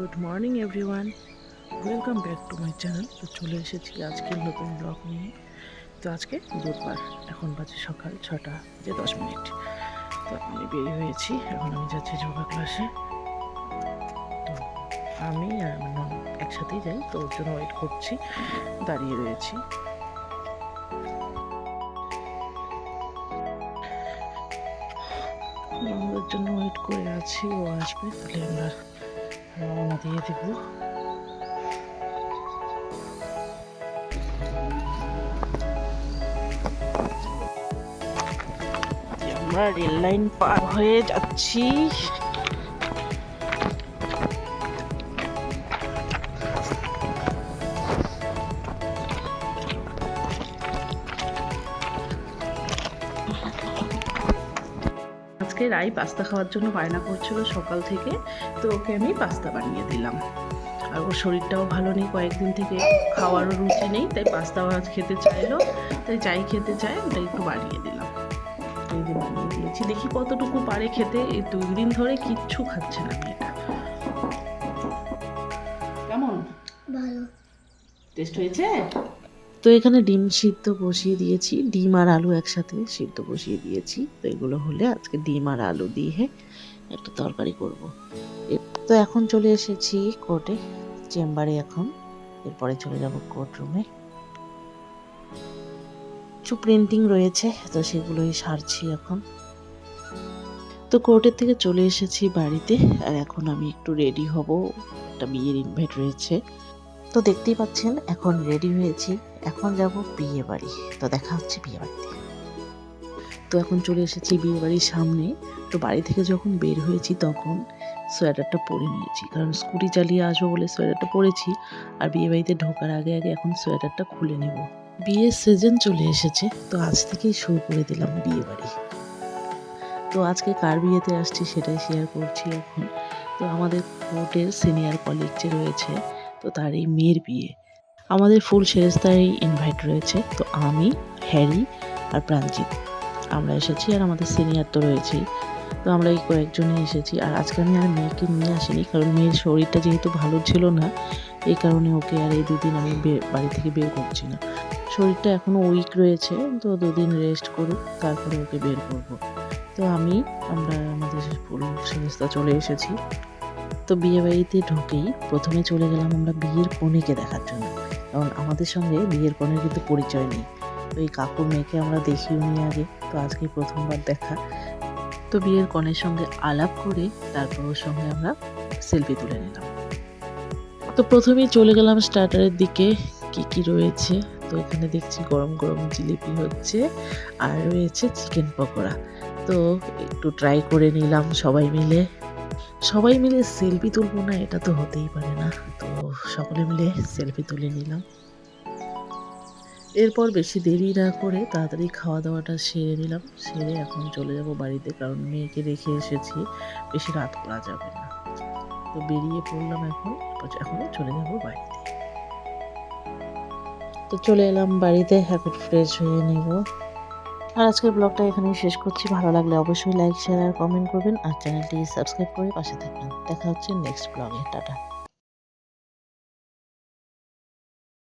Good morning everyone welcome back to my channel তো চলে এসেছি আজকের নতুন ব্লগ নিয়ে। তো আজকে বুধবার, এখন বাজে সকাল ছটা, যে দশ মিনিট। তো আমি বেরিয়ে হয়েছি, এখন আমি যাচ্ছি যোগা ক্লাসে তো আমি আর আমার একসাথেই যাই, তো ওর জন্য ওয়েট করছি, দাঁড়িয়ে রয়েছি। আমাদের জন্য ওয়েট করে আছি, ও আসবে, তাহলে আমরা রওনা দিয়ে দেবো আমরা রেল লাইন পার হয়ে যাচ্ছি আজকে রাই পাস্তা খাওয়ার জন্য বায়না করছিল সকাল থেকে তো ওকে আমি পাস্তা বানিয়ে দিলাম। আর ওর শরীরটাও ভালো নেই কয়েকদিন থেকে খাওয়ারও রুচি নেই তাই পাস্তাও আজ খেতে চাইলো তাই যাই খেতে চায় ওটা একটু বানিয়ে দিলাম। এই যে বানিয়ে দিয়েছি। দেখি কতটুকু পারে খেতে এই দুই দিন ধরে কিচ্ছু খাচ্ছে না মেয়েটা। কেমন? ভালো। টেস্ট হয়েছে? তো এখানে ডিম সিদ্ধ বসিয়ে দিয়েছি। ডিম আর আলু একসাথে সিদ্ধ বসিয়ে দিয়েছি। তো এগুলো হলে আজকে ডিম আর আলু দিয়ে একটা তরকারি করব। তো এখন চলে এসেছি কোর্টে চেম্বারে এখন। এরপরে চলে যাব কোর্ট রুমে কিছু প্রিন্টিং রয়েছে, তো সেগুলোই সারছি এখন। তো কোর্টের থেকে চলে এসেছি বাড়িতে, আর এখন আমি একটু রেডি হব। একটা বিয়ের ইনভাইট রয়েছে। তো দেখতেই পাচ্ছেন, এখন রেডি হয়েছি। এখন যাব বিয়ে বাড়ি। তো দেখা হচ্ছে বিয়ে বাড়িতে। তো এখন চলে এসেছি বিয়ে বাড়ির সামনে। তো বাড়ি থেকে যখন বের হয়েছি তখন সোয়েটারটা পরে নিয়েছি। কারণ স্কুটি চালিয়ে আসব বলে সোয়েটারটা পরেছি। আর বিয়ে বাড়িতে ঢোকার আগে আগে এখন সোয়েটারটা খুলে নেব। বিয়ের সিজন চলে এসেছে। তো আজ থেকেই শুরু করে দিলাম বিয়ে বাড়ি। তো আজকে কার বিয়েতে আসছি সেটাই শেয়ার করছি এখন। তো আমাদের কোর্টের সিনিয়র কলিগ যে রয়েছে তো তার এই মেয়ের বিয়ে। আমাদের ফুল সেরেস্তায় ইনভাইট রয়েছে, তো আমি, হ্যারি আর প্রাঞ্জিত আমরা এসেছি আর আমাদের সিনিয়র তো রয়েছেই। তো আমরা এই কয়েকজনে এসেছি আর আজকে আমি আর মেয়েকে নিয়ে আসিনি, কারণ মেয়ের শরীরটা যেহেতু ভালো ছিল না, এই কারণে ওকে আর এই দুদিন আমি বাড়ি থেকে বের করছি না। শরীরটা এখনও উইক রয়েছে, তো দুদিন রেস্ট করুক, তারপরে ওকে বের করব। তো আমি, আমরা আমাদের ফুল সেরেস্তা চলে এসেছি। তো বিয়ে বাড়িতে ঢুকেই প্রথমে চলে গেলাম আমরা বিয়ের কনেকে দেখার জন্য। কারণ আমাদের সঙ্গে বিয়ের কনের কিন্তু পরিচয় নেই। তো এই কাকুর মেয়েকে আমরা দেখিও নি আগে। তো আজকে প্রথমবার দেখা। তো বিয়ের কনের সঙ্গে আলাপ করে তারপর ওর সঙ্গে আমরা সেলফি তুলে নিলাম। তো প্রথমেই চলে গেলাম স্টার্টারের দিকে। কি কি রয়েছে? তো এখানে দেখছি গরম গরম জিলিপি হচ্ছে আর রয়েছে চিকেন পকোড়া। তো একটু ট্রাই করে নিলাম সবাই মিলে। সবাই মিলে সেলফি তুলবো না, এটা তো হতেই পারে না। তো সকলে মিলে সেলফি তুলে নিলাম। এরপর বেশি দেরি না করে তাড়াতাড়ি খাওয়া দাওয়াটা সেরে নিলাম। সেরে এখন চলে যাব বাড়িতে, কারণ মেয়েকে রেখে এসেছি। বেশি রাত করা যাবে না। তো বেরিয়ে পড়লাম এখন এখন চলে যাব বাড়িতে। তো চলে এলাম বাড়িতে, এখন ফ্রেশ হয়ে নেব। আর আজকের ব্লগটা এখানেই শেষ করছি। ভালো লাগলে অবশ্যই লাইক শেয়ার আর কমেন্ট করবেন। আর চ্যানেলটি সাবস্ক্রাইব করে পাশে থাকবেন। দেখা হচ্ছে নেক্সট ব্লগে টাটা।